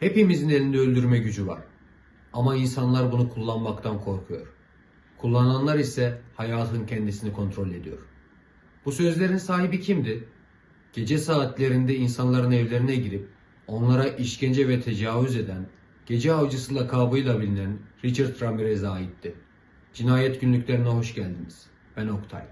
Hepimizin elinde öldürme gücü var. Ama insanlar bunu kullanmaktan korkuyor. Kullananlar ise hayatın kendisini kontrol ediyor. Bu sözlerin sahibi kimdi? Gece saatlerinde insanların evlerine girip onlara işkence ve tecavüz eden, gece avcısı lakabıyla bilinen Richard Ramirez'e aitti. Cinayet günlüklerine hoş geldiniz. Ben Oktay.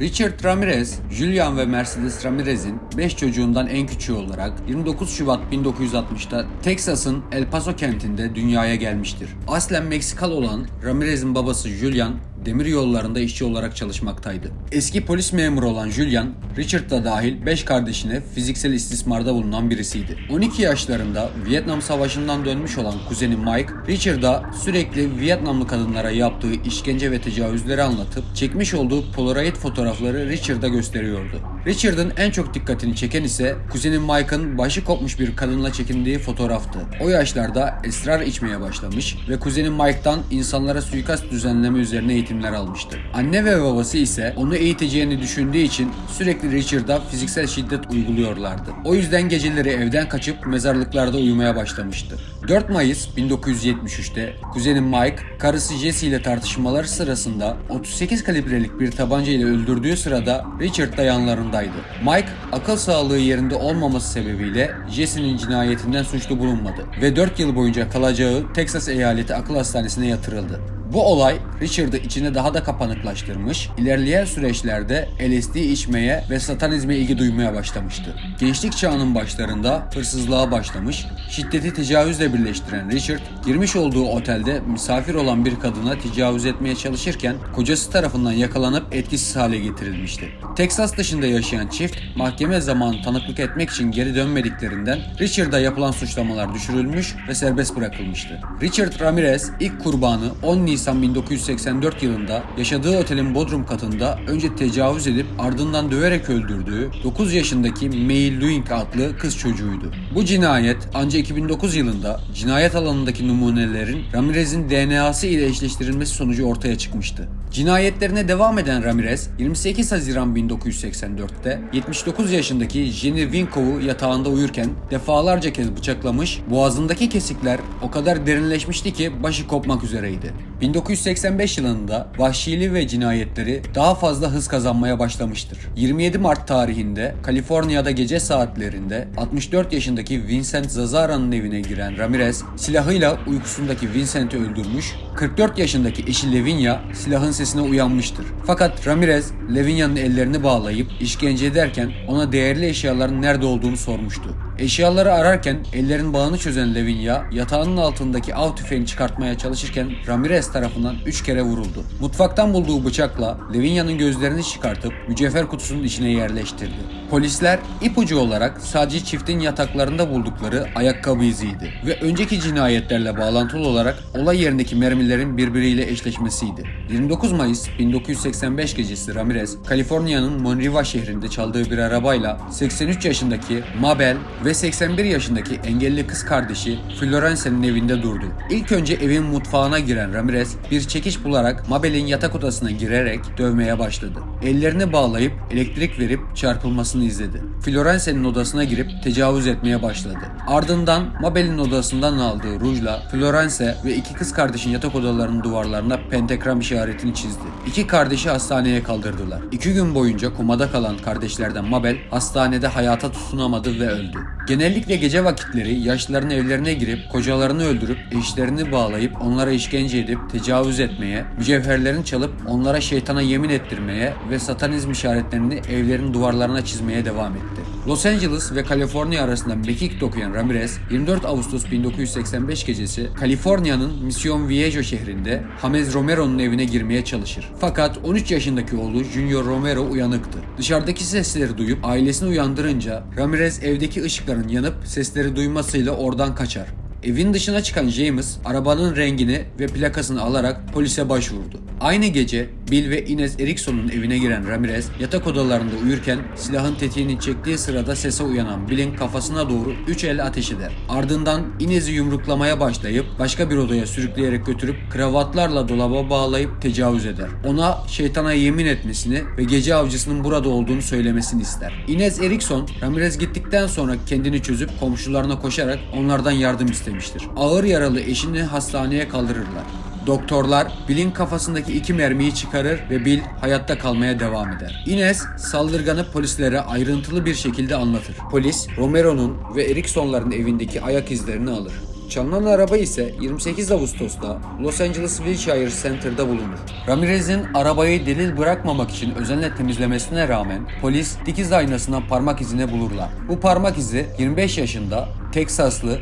Richard Ramirez, Julian ve Mercedes Ramirez'in 5 çocuğundan en küçüğü olarak 29 Şubat 1960'ta Texas'ın El Paso kentinde dünyaya gelmiştir. Aslen Meksikalı olan Ramirez'in babası Julian, demir yollarında işçi olarak çalışmaktaydı. Eski polis memuru olan Julian, Richard da dahil 5 kardeşine fiziksel istismarda bulunan birisiydi. 12 yaşlarında Vietnam Savaşı'ndan dönmüş olan kuzeni Mike, Richard'a sürekli Vietnamlı kadınlara yaptığı işkence ve tecavüzleri anlatıp çekmiş olduğu Polaroid fotoğrafları Richard'a gösteriyordu. Richard'ın en çok dikkatini çeken ise kuzeni Mike'ın başı kopmuş bir kadınla çekindiği fotoğraftı. O yaşlarda esrar içmeye başlamış ve kuzeni Mike'dan insanlara suikast düzenleme üzerine eğitimler almıştı. Anne ve babası ise onu eğiteceğini düşündüğü için sürekli Richard'a fiziksel şiddet uyguluyorlardı. O yüzden geceleri evden kaçıp mezarlıklarda uyumaya başlamıştı. 4 Mayıs 1973'te kuzeni Mike, karısı Jesse ile tartışmalar sırasında 38 kalibrelik bir tabanca ile öldürdüğü sırada Richard da yanlarındaydı. Mike, akıl sağlığı yerinde olmaması sebebiyle Jesse'nin cinayetinden suçlu bulunmadı ve 4 yıl boyunca kalacağı Texas Eyaleti Akıl Hastanesi'ne yatırıldı. Bu olay Richard'ı içine daha da kapanıklaştırmış, ilerleyen süreçlerde LSD içmeye ve satanizme ilgi duymaya başlamıştı. Gençlik çağının başlarında hırsızlığa başlamış, şiddeti tecavüzle birleştiren Richard, girmiş olduğu otelde misafir olan bir kadına tecavüz etmeye çalışırken kocası tarafından yakalanıp etkisiz hale getirilmişti. Texas dışında yaşayan çift, mahkeme zamanı tanıklık etmek için geri dönmediklerinden Richard'a yapılan suçlamalar düşürülmüş ve serbest bırakılmıştı. Richard Ramirez ilk kurbanı 10 Nisan 1984 yılında yaşadığı otelin bodrum katında önce tecavüz edip ardından döverek öldürdüğü 9 yaşındaki May Lewing adlı kız çocuğuydu. Bu cinayet ancak 2009 yılında cinayet alanındaki numunelerin Ramirez'in DNA'sı ile eşleştirilmesi sonucu ortaya çıkmıştı. Cinayetlerine devam eden Ramirez 28 Haziran 1984'te 79 yaşındaki Jenny Winkov'u yatağında uyurken defalarca kez bıçaklamış, boğazındaki kesikler o kadar derinleşmişti ki başı kopmak üzereydi. 1985 yılında vahşiliği ve cinayetleri daha fazla hız kazanmaya başlamıştır. 27 Mart tarihinde Kaliforniya'da gece saatlerinde 64 yaşındaki Vincent Zazara'nın evine giren Ramirez silahıyla uykusundaki Vincent'i öldürmüş, 44 yaşındaki eşi Lavinia silahın sesine uyanmıştır. Fakat Ramirez Lavinia'nın ellerini bağlayıp işkence ederken ona değerli eşyaların nerede olduğunu sormuştu. Eşyaları ararken ellerin bağını çözen Lavinia yatağının altındaki av tüfeğini çıkartmaya çalışırken Ramirez tarafından 3 kere vuruldu. Mutfaktan bulduğu bıçakla Lavinia'nın gözlerini çıkartıp mücevher kutusunun içine yerleştirdi. Polisler ipucu olarak sadece çiftin yataklarında buldukları ayakkabı iziydi ve önceki cinayetlerle bağlantılı olarak olay yerindeki mermilerin birbiriyle eşleşmesiydi. 29 Mayıs 1985 gecesi Ramirez, Kaliforniya'nın Monriva şehrinde çaldığı bir arabayla 83 yaşındaki Mabel ve 81 yaşındaki engelli kız kardeşi Florence'nin evinde durdu. İlk önce evin mutfağına giren Ramirez bir çekiç bularak Mabel'in yatak odasına girerek dövmeye başladı. Ellerini bağlayıp elektrik verip çarpılmasını izledi. Florence'nin odasına girip tecavüz etmeye başladı. Ardından Mabel'in odasından aldığı rujla Florence ve iki kız kardeşin yatak odalarının duvarlarına pentagram işaretini çizdi. İki kardeşi hastaneye kaldırdılar. İki gün boyunca komada kalan kardeşlerden Mabel hastanede hayata tutunamadı ve öldü. Genellikle gece vakitleri yaşlıların evlerine girip kocalarını öldürüp eşlerini bağlayıp onlara işkence edip tecavüz etmeye, mücevherlerini çalıp onlara şeytana yemin ettirmeye ve satanizm işaretlerini evlerin duvarlarına çizmeye devam etti. Los Angeles ve Kaliforniya arasında mekik dokuyan Ramirez 24 Ağustos 1985 gecesi Kaliforniya'nın Mission Viejo şehrinde James Romero'nun evine girmeye çalışır. Fakat 13 yaşındaki oğlu Junior Romero uyanıktı. Dışarıdaki sesleri duyup ailesini uyandırınca Ramirez evdeki ışıkların yanıp sesleri duymasıyla oradan kaçar. Evin dışına çıkan James arabanın rengini ve plakasını alarak polise başvurdu. Aynı gece Bill ve Inez Erikson'un evine giren Ramirez yatak odalarında uyurken silahın tetiğini çektiği sırada sese uyanan Bill'in kafasına doğru 3 el ateş eder. Ardından Inez'i yumruklamaya başlayıp başka bir odaya sürükleyerek götürüp kravatlarla dolaba bağlayıp tecavüz eder. Ona şeytana yemin etmesini ve gece avcısının burada olduğunu söylemesini ister. Inez Erikson Ramirez gittikten sonra kendini çözüp komşularına koşarak onlardan yardım istemiştir. Ağır yaralı eşini hastaneye kaldırırlar. Doktorlar Bill'in kafasındaki iki mermiyi çıkarır ve Bill hayatta kalmaya devam eder. Ines saldırganı polislere ayrıntılı bir şekilde anlatır. Polis Romero'nun ve Eriksonların evindeki ayak izlerini alır. Çalınan araba ise 28 Ağustos'ta Los Angeles Wilshire Center'da bulunur. Ramirez'in arabayı delil bırakmamak için özenle temizlemesine rağmen polis dikiz aynasından parmak izine bulurlar. Bu parmak izi 25 yaşında Teksaslı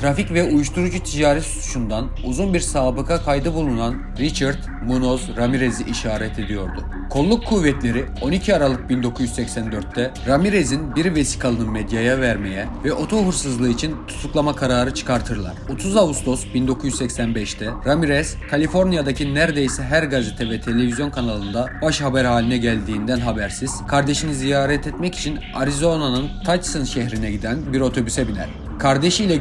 Trafik ve uyuşturucu ticareti suçundan uzun bir sabıka kaydı bulunan Richard Munoz Ramirez'i işaret ediyordu. Kolluk kuvvetleri 12 Aralık 1984'te Ramirez'in bir vesikalını medyaya vermeye ve oto hırsızlığı için tutuklama kararı çıkartırlar. 30 Ağustos 1985'te Ramirez, Kaliforniya'daki neredeyse her gazete ve televizyon kanalında baş haber haline geldiğinden habersiz, kardeşini ziyaret etmek için Arizona'nın Tucson şehrine giden bir otobüse biner. Kardeşiyle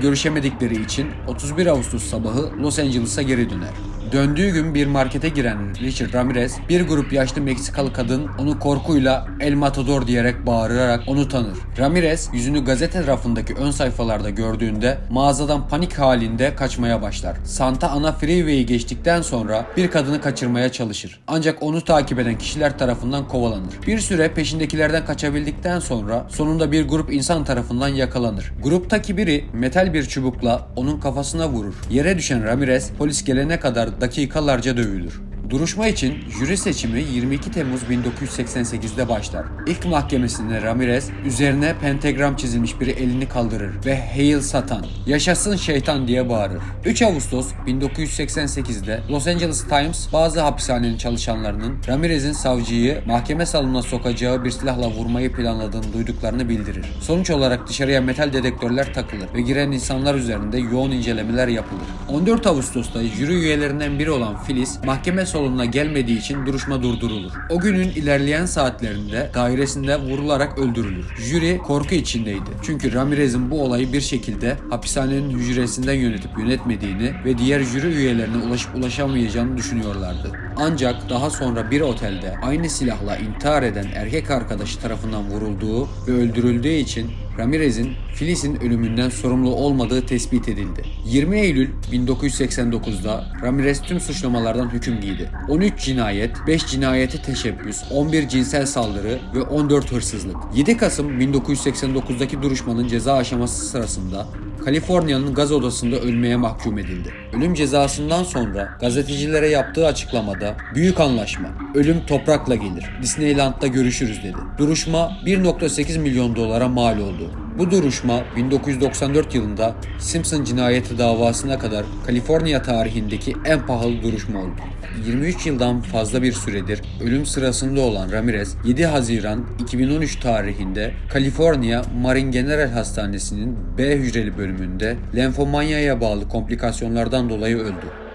görüşemedikleri için 31 Ağustos sabahı Los Angeles'a geri döner. Döndüğü gün bir markete giren Richard Ramirez, bir grup yaşlı Meksikalı kadın onu korkuyla El Matador diyerek bağırarak onu tanır. Ramirez yüzünü gazete rafındaki ön sayfalarda gördüğünde mağazadan panik halinde kaçmaya başlar. Santa Ana Freeway'i geçtikten sonra bir kadını kaçırmaya çalışır. Ancak onu takip eden kişiler tarafından kovalanır. Bir süre peşindekilerden kaçabildikten sonra sonunda bir grup insan tarafından yakalanır. Gruptaki biri metal bir çubukla onun kafasına vurur. Yere düşen Ramirez polis gelene kadar dakikalarca dövülür. Duruşma için jüri seçimi 22 Temmuz 1988'de başlar. İlk mahkemesinde Ramirez üzerine pentagram çizilmiş bir elini kaldırır ve Hail Satan, yaşasın şeytan diye bağırır. 3 Ağustos 1988'de Los Angeles Times bazı hapishanenin çalışanlarının Ramirez'in savcıyı mahkeme salonuna sokacağı bir silahla vurmayı planladığını duyduklarını bildirir. Sonuç olarak dışarıya metal dedektörler takılır ve giren insanlar üzerinde yoğun incelemeler yapılır. 14 Ağustos'ta jüri üyelerinden biri olan Phyllis mahkeme salonuna gelmediği için duruşma durdurulur. O günün ilerleyen saatlerinde dairesinde vurularak öldürülür. Jüri korku içindeydi. Çünkü Ramirez'in bu olayı bir şekilde hapishanenin hücresinden yönetip yönetmediğini ve diğer jüri üyelerine ulaşıp ulaşamayacağını düşünüyorlardı. Ancak daha sonra bir otelde aynı silahla intihar eden erkek arkadaşı tarafından vurulduğu ve öldürüldüğü için Ramirez'in Phyllis'in ölümünden sorumlu olmadığı tespit edildi. 20 Eylül 1989'da Ramirez tüm suçlamalardan hüküm giydi. 13 cinayet, 5 cinayete teşebbüs, 11 cinsel saldırı ve 14 hırsızlık. 7 Kasım 1989'daki duruşmanın ceza aşaması sırasında Kaliforniya'nın gaz odasında ölmeye mahkum edildi. Ölüm cezasından sonra gazetecilere yaptığı açıklamada büyük anlaşma, ölüm toprakla gelir, Disneyland'da görüşürüz dedi. Duruşma 1.8 milyon dolara mal oldu. Bu duruşma 1994 yılında Simpson cinayeti davasına kadar Kaliforniya tarihindeki en pahalı duruşma oldu. 23 yıldan fazla bir süredir ölüm sırasında olan Ramirez 7 Haziran 2013 tarihinde Kaliforniya Marin General Hastanesi'nin B hücreli bölümünde lenfomanyaya bağlı komplikasyonlardan dolayı öldü.